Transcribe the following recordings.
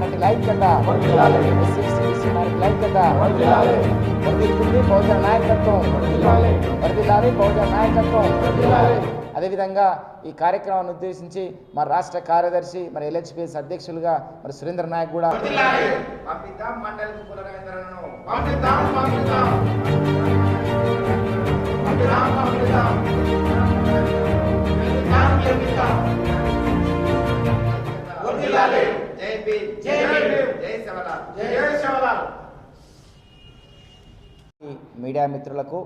మైనార్టీల life SC ST BC మైనార్టీల ఐక్యత వర్ధిల్లుతుంది బహుజన నాయకత్వం. వర్ధిల్లాలి. బహుజన నాయకత్వం. అదేవిధంగా ఈ కార్యక్రమాన్ని ఉద్దేశించి మన రాష్ట్ర కార్యదర్శి మరి ఎల్హెచ్పిఎస్ అధ్యక్షులుగా మరి సురేంద్ర నాయక్ కూడా. పంపిద్దాం జై భీమ్ జై భీమ్ జై శివలాల్ జై శివలాల్ మీడియా మిత్రులకు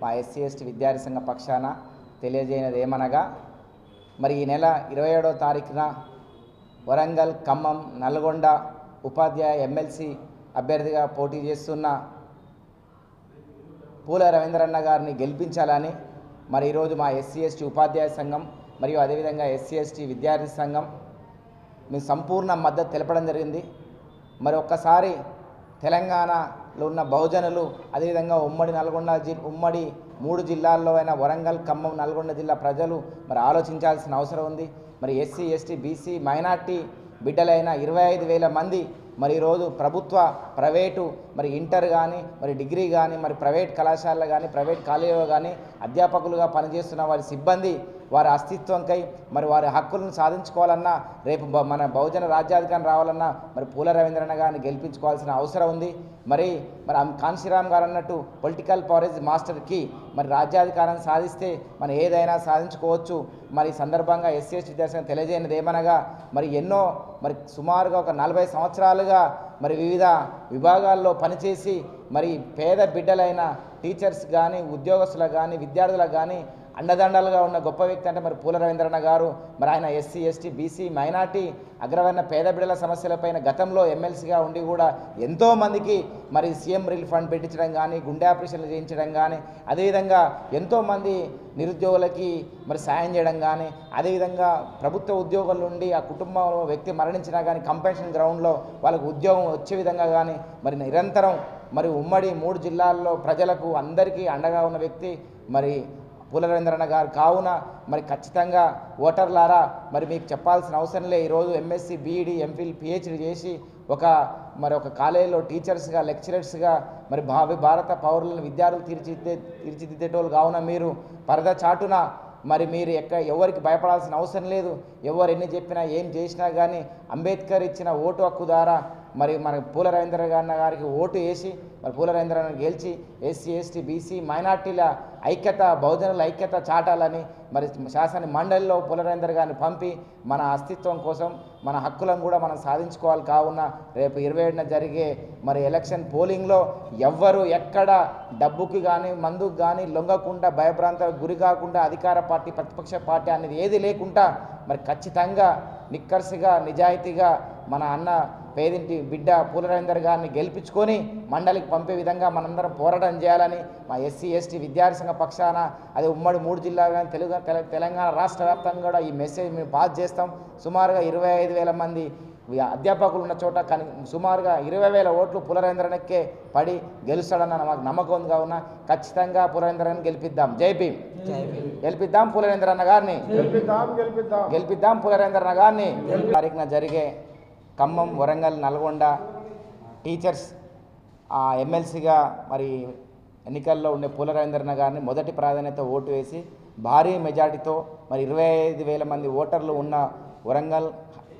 మా ఎస్సీ ఎస్టీ విద్యార్థి సంఘ పక్షాన తెలియజేయనది ఏమనగా మరి ఈ నెల ఇరవై ఏడవ తారీఖున వరంగల్ ఖమ్మం నల్గొండ ఉపాధ్యాయ ఎమ్మెల్సీ అభ్యర్థిగా పోటీ చేస్తున్న పూల రవీంద్రన్న గారిని గెలిపించాలని మరి ఈరోజు మా ఎస్సీ ఎస్టీ ఉపాధ్యాయ సంఘం మరియు అదేవిధంగా ఎస్సీ ఎస్టీ విద్యార్థి సంఘం మీ సంపూర్ణ మద్దతు తెలపడం జరిగింది. మరి ఒక్కసారి తెలంగాణలో ఉన్న బహుజనులు అదేవిధంగా ఉమ్మడి నల్గొండ జి ఉమ్మడి మూడు జిల్లాల్లో అయిన వరంగల్ ఖమ్మం నల్గొండ జిల్లా ప్రజలు మరి ఆలోచించాల్సిన అవసరం ఉంది. మరి ఎస్సీ ఎస్టీ బీసీ మైనార్టీ బిడ్డలైన ఇరవై ఐదు వేల మంది మరి ఈరోజు ప్రభుత్వ ప్రైవేటు మరి ఇంటర్ కానీ మరి డిగ్రీ కానీ మరి ప్రైవేట్ కళాశాలలో కానీ ప్రైవేట్ కాలేజీలో కానీ అధ్యాపకులుగా పనిచేస్తున్న వారి సిబ్బంది వారి అస్తిత్వంకై మరి వారి హక్కులను సాధించుకోవాలన్నా రేపు బ- మన బహుజన రాజ్యాధికారం రావాలన్నా మరి పూల రవీంద్రన్న గారిని గెలిపించుకోవాల్సిన అవసరం ఉంది. మరి మరి కాన్సీరామ్ కాన్శీరామ్ గారు అన్నట్టు పొలిటికల్ పవరేజ్ మాస్టర్కి మరి రాజ్యాధికారం సాధిస్తే మనం ఏదైనా సాధించుకోవచ్చు. మరి సందర్భంగా ఎస్సీఎస్ ఎస్టీ తెలియజేయనిది ఏమనగా మరి ఎన్నో మరి సుమారుగా ఒక నలభై సంవత్సరాలుగా మరి వివిధ విభాగాల్లో పనిచేసి మరి పేద బిడ్డలైన టీచర్స్ కానీ ఉద్యోగస్తులకు కానీ విద్యార్థులకు కానీ అండదండలుగా ఉన్న గొప్ప వ్యక్తి అంటే మరి పూల రవీంద్రన్న గారు మరి ఆయన ఎస్సీ ఎస్టీ బీసీ మైనార్టీ అగ్రవర్ణ పేద బిడ్డల సమస్యలపైన గతంలో ఎమ్మెల్సీగా ఉండి కూడా ఎంతోమందికి మరి సీఎం రిలీఫ్ ఫండ్ పెట్టించడం కానీ గుండె ఆపరేషన్లు చేయించడం కానీ అదేవిధంగా ఎంతోమంది నిరుద్యోగులకి మరి సాయం చేయడం కానీ అదేవిధంగా ప్రభుత్వ ఉద్యోగుల నుండి ఆ కుటుంబంలో వ్యక్తి మరణించినా కానీ కంపెన్షన్ గ్రౌండ్లో వాళ్ళకు ఉద్యోగం వచ్చే విధంగా కానీ మరి నిరంతరం మరి ఉమ్మడి మూడు జిల్లాల్లో ప్రజలకు అందరికీ అండగా ఉన్న వ్యక్తి మరి పూలరేంద్రన్న గారు. కావున మరి ఖచ్చితంగా ఓటర్లారా మరి మీకు చెప్పాల్సిన అవసరం లే. ఈరోజు ఎంఎస్సి బీఈడి ఎంఫిల్ పిహెచ్డి చేసి ఒక మరి ఒక కాలేజీలో టీచర్స్గా లెక్చరర్స్గా మరి భావి భారత పౌరులను విద్యార్థులు తీర్చిదిద్దే తీర్చిదిద్దేటోళ్ళు. కావున మీరు పరద చాటున మరి మీరు ఎక్క ఎవరికి భయపడాల్సిన అవసరం లేదు. ఎవరు ఎన్ని చెప్పినా ఏం చేసినా కానీ అంబేద్కర్ ఇచ్చిన ఓటు హక్కు ద్వారా మరి మన పూల రవీంద్ర గారి గారికి ఓటు వేసి మరి పూల రవీంద్ర గెలిచి ఎస్సీ ఎస్టీ బీసీ మైనార్టీల ఐక్యత బహుజనుల ఐక్యత చాటాలని మరి శాసన మండలిలో పులరేందర్ గారిని పంపి మన అస్తిత్వం కోసం మన హక్కులను కూడా మనం సాధించుకోవాలి కావున రేపు ఇరవై ఏడున జరిగే మరి ఎలక్షన్ పోలింగ్లో ఎవ్వరు ఎక్కడ డబ్బుకి కానీ మందుకు కానీ లొంగకుండా భయభ్రాంతాలకు గురి కాకుండా అధికార పార్టీ ప్రతిపక్ష పార్టీ అనేది ఏది లేకుండా మరి ఖచ్చితంగా నిక్కర్సిగా నిజాయితీగా మన అన్న పేదింటి బిడ్డ పూలరేందర్ గారిని గెలిపించుకొని మండలికి పంపే విధంగా మనందరం పోరాటం చేయాలని మా ఎస్సీ ఎస్టీ విద్యార్థి సంఘ పక్షాన అదే ఉమ్మడి మూడు జిల్లాలు కానీ తెలుగు తెల- తెలంగాణ రాష్ట్ర వ్యాప్తంగా కూడా ఈ మెసేజ్ మేము పాస్ చేస్తాం. సుమారుగా ఇరవై ఐదు వేల మంది అధ్యాపకులు ఉన్న చోట కానీ సుమారుగా ఇరవై వేల ఓట్లు పులరేంద్రనకే పడి గెలుస్తాడన్న మాకు నమ్మకం ఉంది కావున ఖచ్చితంగా పులరేంద్రని గెలిపిద్దాం. జై భీమ్. గెలిపిద్దాం పులరేంద్రన్న గారిని. గెలిపిద్దాం గెలిపిద్దాం. గెలిపిద్దాం పులరేంద్రన్న గారిని. తారీఖున జరిగే ఖమ్మం వరంగల్ నల్గొండ టీచర్స్ ఎమ్మెల్సీగా మరి ఎన్నికల్లో ఉండే పూలరవీంద్రన్న గారిని మొదటి ప్రాధాన్యత ఓటు వేసి భారీ మెజార్టీతో మరి ఇరవై ఐదు వేల మంది ఓటర్లు ఉన్న వరంగల్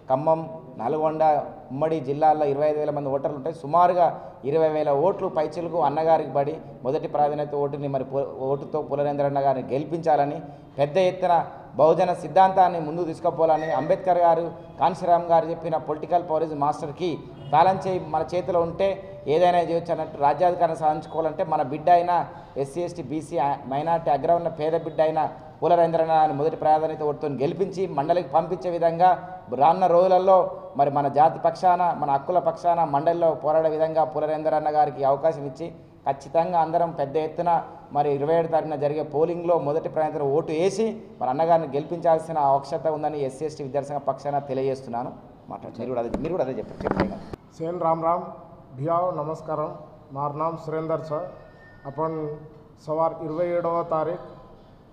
ఖమ్మం నల్గొండ ఉమ్మడి జిల్లాల్లో ఇరవై ఐదు వేల మంది ఓటర్లు ఉంటాయి సుమారుగా ఇరవై వేల ఓట్లు పైచిలకు అన్నగారికి పడి మొదటి ప్రాధాన్యత ఓటుని మరి ఓటుతో పులరేంద్రన్న గారిని గెలిపించాలని పెద్ద ఎత్తున బహుజన సిద్ధాంతాన్ని ముందు తీసుకుపోవాలని అంబేద్కర్ గారు కాంశీరామ్ గారు చెప్పిన పొలిటికల్ పవరేజ్ మాస్టర్కి తాళం చేయి మన చేతిలో ఉంటే ఏదైనా చేయొచ్చు అన్నట్టు రాజ్యాధికారం సాధించుకోవాలంటే మన బిడ్డ అయినా ఎస్సీ ఎస్టీ బీసీ మైనార్టీ అగ్ర ఉన్న పేద బిడ్డ అయిన పూలరేంద్రన మొదటి ప్రాధాన్యత ఓటుతో గెలిపించి మండలికి పంపించే విధంగా రానున్న రోజులలో మరి మన జాతి పక్షాన మన హక్కుల పక్షాన మండలిలో పోరాడే విధంగా పూలరేంద్రన్న గారికి అవకాశం ఇచ్చి ఖచ్చితంగా అందరం పెద్ద ఎత్తున మరి ఇరవై ఏడు తారీఖున జరిగే పోలింగ్లో మొదటి ప్రాంతం ఓటు వేసి మరి అన్నగారిని గెలిపించాల్సిన అవశ్యకత ఉందని ఎస్సీ ఎస్టీ విద్యార్థి సంఘ పక్షాన తెలియజేస్తున్నాను. మాట్లాడు మీరు కూడా అదే మీరు కూడా అదే చెప్పారు చెప్పండి. రామ్ రామ్. భియావ్ నమస్కారం. మా નામ సురేందర్ సార్. అప్పన్ సవార్ ఇరవై ఏడవ તારીખ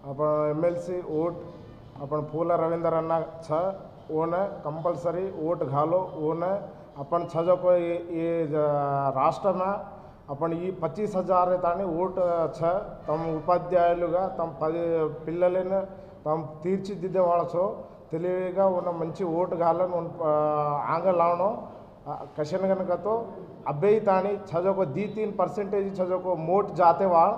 આપણ એમએલસી ઓટ આપણ ફૂલ રવિન્દર અન્ના છે ઓને કમ્પલસરી ઓટ ઘાલો ઓને આપણ છ જો કોઈ એ ఈ పచ్చీస్ హజార్ తాని ఓట్ ఛ తమ ఉపాధ్యాయులుగా తమ పది పిల్లలను తమ తీర్చిదిద్దే వాళ్ళచో తెలివిగా ఉన్న మంచి ఓటు కాలని ఆంగలావడం कशन कनक तो अबे ताणी छजो को दी तीन परसेंटेज छजो को मोट जाते वाळ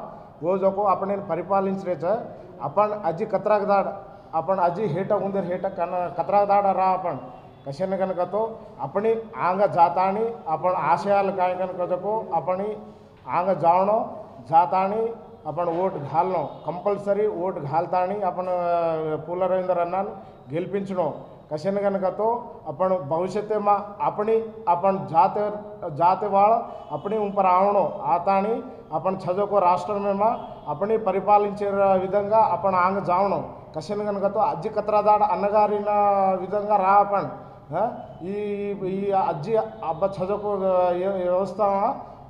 वो जो को अपने परिपालिंचरे छ आपण अजी कतरागदाड आपण अजी हेट उंदर हेट कन कतरागदाड रा आपण कशन कनक तो अपनी आंग जाताणी आपण आशयाल काय कनक को अपनी आंग जावणो जाताणी आपण ఓట్ घालणं కంపల్సరీ ఓట్ घालताणी आपण पुल रवींद्र अण्णान गेलपिंचणं કશે ને કતો આપણ ભવિષ્યમાં આપણી આપણ જાતે జాతివాళ అప్పుడే ఉంపరావణం ఆతాని అప్పని చదువుకో రాష్ట్రమేమ అప్పని పరిపాలించే విధంగా అప్పని ఆంగ జావణం. కసిన కనుకతో అజ్జి కత్రదాడ అన్నగారిన విధంగా రాపండి ఈ ఈ అజ్జి అబ్బ చదువుకో వ్యవస్థ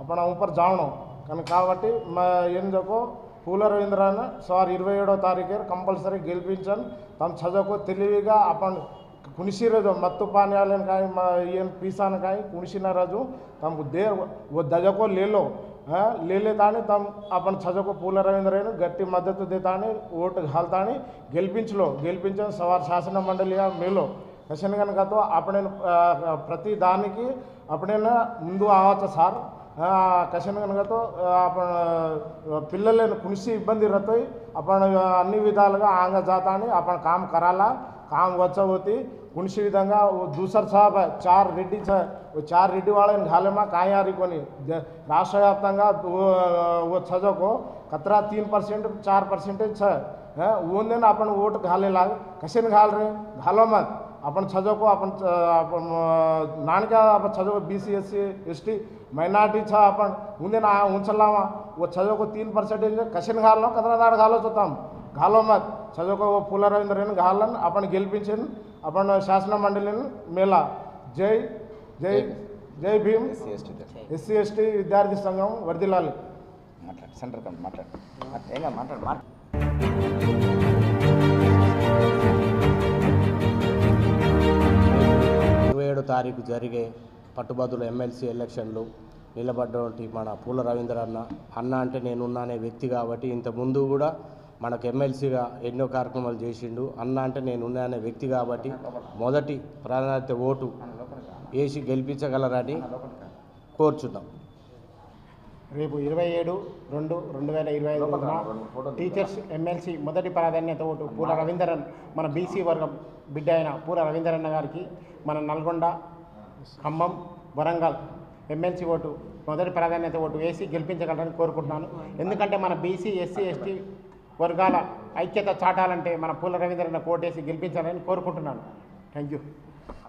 అప్పన ఉంపర్ జావణం. కానీ కాబట్టి మా ఏం పూల రవీంద్రాన్ని సార్ ఇరవై ఏడో తారీఖు కంపల్సరీ గెలిపించండి తమ చదువుకో తెలివిగా అప్పని ಕುಣಿಸಿರೋದು రోజు మత్తు ಕಾಯಿ ಮ ಏನು ಪೀಸಾನ ಕಾಯಿ ಕುಣಿಸಿನ ರಾಜು ತಮ್ಗೆ ದೇ दजको దజకో లేలో हाँ ले लेता तम अपन छजको पूल మద్దతు देता ఓటు घालता గెలిపించలో గెలిపించను సవార్ శాసన మండలిగా మేలో. కషన్ కనుకతో అప్పుడే ప్రతి దానికి అప్పుడైనా ముందు ఆవచ్చు సార్ కసిన కనుకతో పిల్లలను కునిసి ఇబ్బంది రతోయి అప్పుడు అన్ని విధాలుగా ఆంగ జాతాని అప్పుడు కామ్ కరాలా కామ్ వచ్చబోతి कुणशी विधंगा वो दूसर साहब है चार रेड्डी है वो चार रेड्डी वाले घाले में कहाँ यारी को नहीं राष्ट्र व्याप्त वो वो छजो को खतरा तीन परसेंट चार परसेंटेज है हैं वो दिन अपन वोट घाले लाग कैसे घाल रहे घालो मत अपन छजो को अपन अपन नान क्या अपन छजो को B C S C S T minority छ अपन उन दिन आया ऊँचलावा वो छजो को तीन परसेंटेज कैसे घाल लो कतना दाड़ घालो तो तम घालो मत छजो को वो फूला रविंद्र घालन अपन गेल पिंचन आपण శాసన మండలిని మేళా జై జై జై Bhim SC ST SC ST విద్యార్థి సంఘం వర్దిల్లాలి మాట్లాడు సెంటర్ కమ్ మాట్లాడు మాట్లాడు. ఏం కాదు మాట్లాడు మాట్లాడు ఇరవై ఏడో తారీఖు జరిగే పట్టుబద్దుల ఎమ్మెల్సీ ఎలక్షన్లు నిలబడ్డటువంటి మన పూల రవీంద్ర అన్న అన్న అంటే నేనున్నా అనే వ్యక్తి కాబట్టి ఇంత ముందు కూడా మనకు ఎమ్మెల్సీగా ఎన్నో కార్యక్రమాలు చేసిండు. అన్న అంటే నేను ఉన్నానే వ్యక్తి కాబట్టి మొదటి ప్రాధాన్యత ఓటు వేసి గెలిపించగలరని కోరుచున్నాం. రేపు ఇరవై ఏడు రెండు రెండు వేల ఇరవై ఐదు టీచర్స్ ఎమ్మెల్సీ మొదటి ప్రాధాన్యత ఓటు పూల రవీందరన్ మన బీసీ వర్గం బిడ్డ అయిన పూల రవీందరన్న గారికి మన నల్గొండ ఖమ్మం వరంగల్ ఎమ్మెల్సీ ఓటు మొదటి ప్రాధాన్యత ఓటు వేసి గెలిపించగలరని కోరుకుంటున్నాను. ఎందుకంటే మన బీసీ ఎస్సీ ఎస్టీ వర్గాల ఐక్యత చాటాలంటే మన పూల రవీంద్రన్న కోటేసి గెలిపించాలని కోరుకుంటున్నాను. Thank you